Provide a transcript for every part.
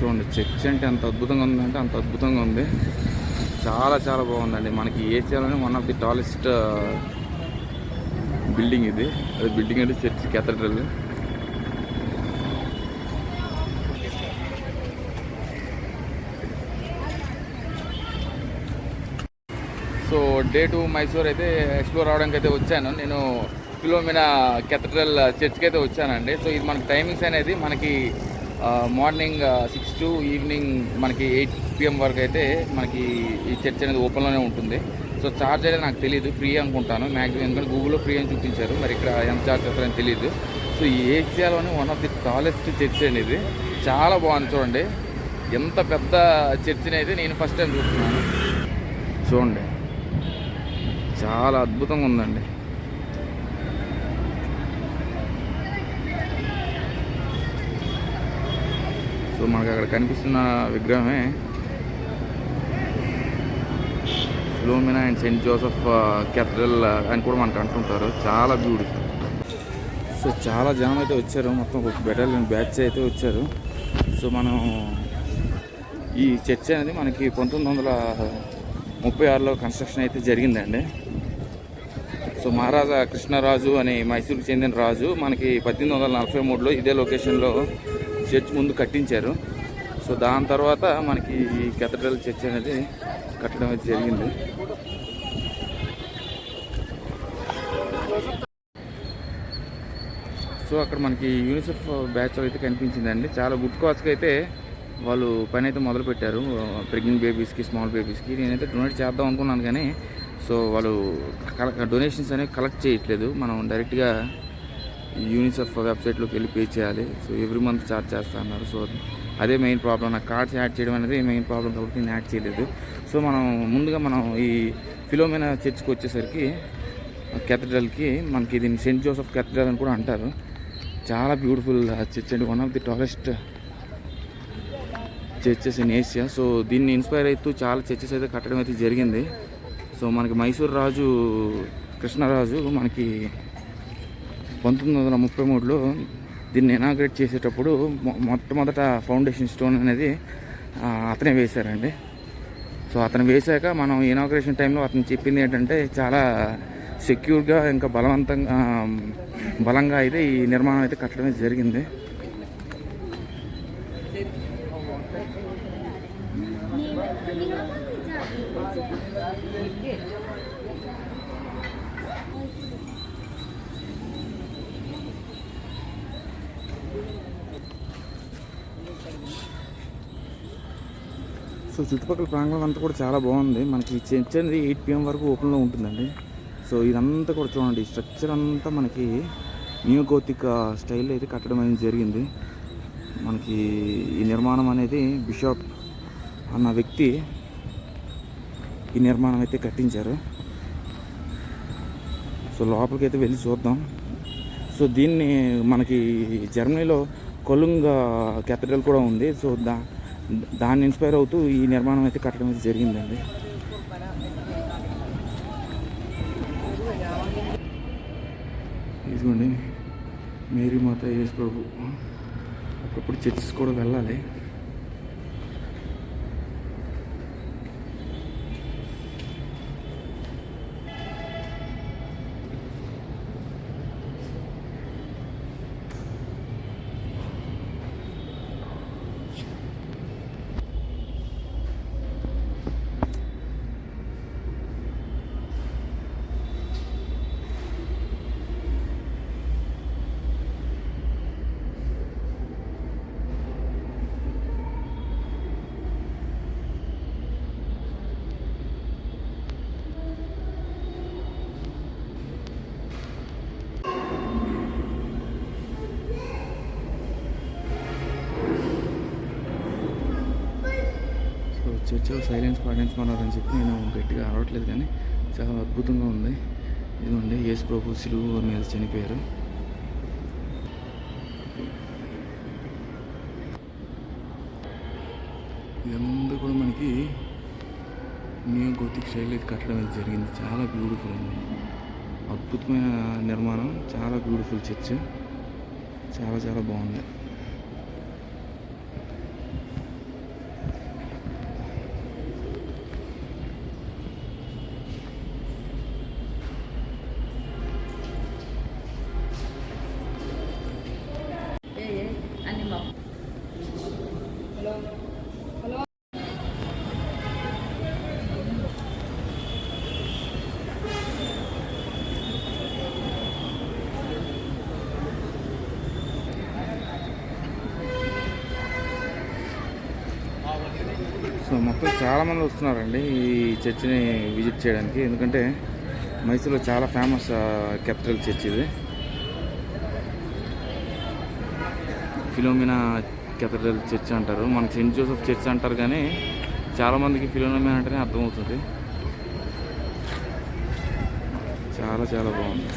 చూడండి చర్చ్ అంటే ఎంత అద్భుతంగా ఉందంటే అంత అద్భుతంగా ఉంది. చాలా చాలా బాగుందండి. మనకి ఏసియాలోనే one of the tallest building ఇది. అది బిల్డింగ్ అంటే church cathedral so day to Mysore అయితే ఎక్స్ప్లోర్ అవడానికి అయితే వచ్చాను. నేను ఫిలోమినా కెథడ్రల్ చర్చ్కి అయితే వచ్చానండి. సో ఇది మనకి టైమింగ్స్ అనేది మనకి మార్నింగ్ సిక్స్ టు ఈవినింగ్ మనకి ఎయిట్ పిఎం వరకు అయితే మనకి ఈ చర్చ్ అనేది ఓపెన్లోనే ఉంటుంది. సో ఛార్జ్ అనేది నాకు తెలియదు ఫ్రీ అనుకుంటాను. మ్యాక్సిమం ఎందుకంటే గూగుల్లో ఫ్రీ అని చూపించారు. మరి ఇక్కడ ఎంత ఛార్జ్ చేస్తారని తెలియదు సో ఈ ఏషియాలోనే one of the tallest church అనేది చాలా బాగుంది చూడండి. ఎంత పెద్ద చర్చిని అయితే నేను ఫస్ట్ టైం చూస్తున్నాను. చూడండి. చాలా అద్భుతంగా ఉందండి. సో మనకు అక్కడ కనిపిస్తున్న విగ్రహమే Philomena and saint Joseph cathedral అని కూడా మనకు అంటుంటారు. చాలా బ్యూటిఫుల్ సో చాలా జనం అయితే వచ్చారు. మొత్తం ఒక బెటర్ బ్యాచ్ అయితే వచ్చారు. సో మనం ఈ చర్చ్ అనేది మనకి పంతొమ్మిది వందల ముప్పై ఆరులో కన్స్ట్రక్షన్ అయితే జరిగిందండి. సో మహారాజా కృష్ణరాజు అనే మైసూరుకు చెందిన రాజు మనకి పద్దెనిమిది వందల నలభై మూడులో ఇదే లొకేషన్లో చర్చ్ ముందు కట్టించారు. సో దాని తర్వాత మనకి ఈ కెథడ్రల్ చర్చ్ అనేది కట్టడం అయితే జరిగింది. సో అక్కడ మనకి యూనిసెఫ్ బ్యాచ్ అయితే కనిపించిందండి. చాలా గుడ్ కాస్ట్కి అయితే వాళ్ళు పని అయితే మొదలు పెట్టారు ప్రెగ్నెంట్ బేబీస్కి స్మాల్ బేబీస్కి. నేనైతే డొనేట్ చేద్దాం అనుకున్నాను కానీ సో వాళ్ళు డొనేషన్స్ అనేవి కలెక్ట్ చేయట్లేదు. మనం డైరెక్ట్గా యూనిసెఫ్ వెబ్సైట్లోకి వెళ్ళి పే చేయాలి. సో ఎవ్రీ మంత్ చార్జ్ చేస్తా అన్నారు. సో అదే మెయిన్ ప్రాబ్లం నాకు కార్డ్స్ యాడ్ చేయడం అనేది మెయిన్ ప్రాబ్లం కాబట్టి నేను యాడ్ చేయలేదు. సో మనం ముందుగా మనం ఈ ఫిలోమినా చర్చ్కి వచ్చేసరికి కెథడ్రల్కి మనకి దీన్ని సెయింట్ జోసఫ్ కెథడ్రల్ అని కూడా అంటారు. చాలా బ్యూటిఫుల్ చర్చ్ అండి. One of the tallest churches in Asia. So దీన్ని ఇన్స్పైర్ అవుతూ చాలా చర్చెస్ అయితే కట్టడం అయితే జరిగింది. సో మనకి మైసూర్ రాజు కృష్ణరాజు మనకి పంతొమ్మిది వందల ముప్పై మూడులో దీన్ని ఇనాగ్రేట్ చేసేటప్పుడు మొట్టమొదట ఫౌండేషన్ స్టోన్ అనేది అతనే వేశారండి. సో అతను వేశాక మనం ఇనాగ్రేషన్ టైంలో అతను చెప్పింది ఏంటంటే చాలా సెక్యూర్గా ఇంకా బలవంతంగా బలంగా అయితే ఈ నిర్మాణం అయితే కట్టడం జరిగింది. సో చుట్టుపక్కల ప్రాంగణం అంతా కూడా చాలా బాగుంది. మనకి ఈ చర్చ్ అనేది ఎయిట్ పిఎం వరకు ఓపెన్లో ఉంటుందండి. సో ఇదంతా కూడా చూడండి స్ట్రక్చర్ అంతా మనకి న్యూ గోతిక్ స్టైల్లో అయితే కట్టడం అనేది జరిగింది. మనకి ఈ నిర్మాణం అనేది బిషప్ అన్న వ్యక్తి ఈ నిర్మాణం అయితే కట్టించారు. సో లోపలికి అయితే వెళ్ళి చూద్దాం. సో దీన్ని మనకి జర్మనీలో కొలుంగ్ క్యాపిటల్ కూడా ఉంది. సో దా దాన్ని ఇన్స్పైర్ అవుతూ ఈ నిర్మాణం అయితే కట్టడం అయితే జరిగిందండి. ఇదిగోండి. మేరీ మాత యేసు ప్రభు. అప్పుడప్పుడు చర్చెస్ కూడా వెళ్ళాలి. చర్చ్ సైలెన్స్ పాటించుకున్నారు అని చెప్పి నేను గట్టిగా అరవట్లేదు కానీ చాలా అద్భుతంగా ఉంది. ఇదిగోండి యేసు ప్రభు సిలువు మీద చనిపోయారు. ఇదంతా కూడా మనకి న్యూ గోతిక్ శైలి కట్టడం అయితే జరిగింది. చాలా బ్యూటిఫుల్ అండి. అద్భుతమైన నిర్మాణం చాలా బ్యూటిఫుల్ చర్చ్. చాలా చాలా బాగుంది. మొత్తం చాలామంది వస్తున్నారండి ఈ చర్చిని విజిట్ చేయడానికి. ఎందుకంటే మైసూర్లో చాలా ఫేమస్ క్యాపిటల్ చర్చ్ ఇది. ఫిలోమినా కెథడ్రల్ చర్చ్ అంటారు. మనకి సెయింట్ జోసెఫ్ చర్చ్ అంటారు కానీ చాలామందికి ఫిలోమినా అంటేనే అర్థమవుతుంది. చాలా చాలా బాగుంది.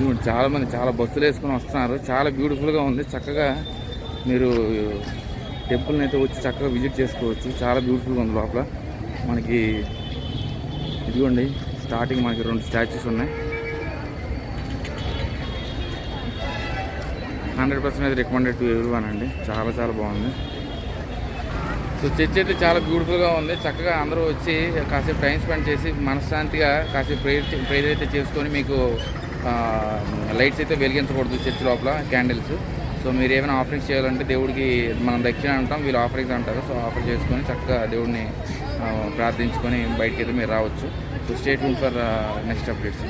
ఇదిగోండి చాలామంది చాలా బస్సులు వేసుకొని వస్తున్నారు. చాలా బ్యూటిఫుల్గా ఉంది. చక్కగా మీరు టెంపుల్ని అయితే వచ్చి చక్కగా విజిట్ చేసుకోవచ్చు. చాలా బ్యూటిఫుల్గా ఉంది లోపల. మనకి ఇదిగోండి స్టార్టింగ్ మనకి రెండు స్టాచ్యూస్ ఉన్నాయి. హండ్రెడ్ పర్సెంట్ అయితే రికమెండెడ్ టు ఎవరివన్ అండి. చాలా చాలా బాగుంది. సో చర్చ్ అయితే చాలా బ్యూటిఫుల్గా ఉంది. చక్కగా అందరూ వచ్చి కాసేపు టైం స్పెండ్ చేసి మనశ్శాంతిగా కాసేపు ప్రేయర్ ప్రేయర్ అయితే చేసుకొని మీకు లైట్స్ అయితే వెలిగించకూడదు చర్చ్ లోపల క్యాండిల్స్. సో మీరు ఏమైనా ఆఫరింగ్స్ చేయాలంటే దేవుడికి మనం దక్షిణ అంటాం వీళ్ళు ఆఫరింగ్స్ అంటారు. సో ఆఫర్ చేసుకొని చక్కగా దేవుడిని ప్రార్థించుకొని బయటకి అయితే మీరు రావచ్చు. So state for next updates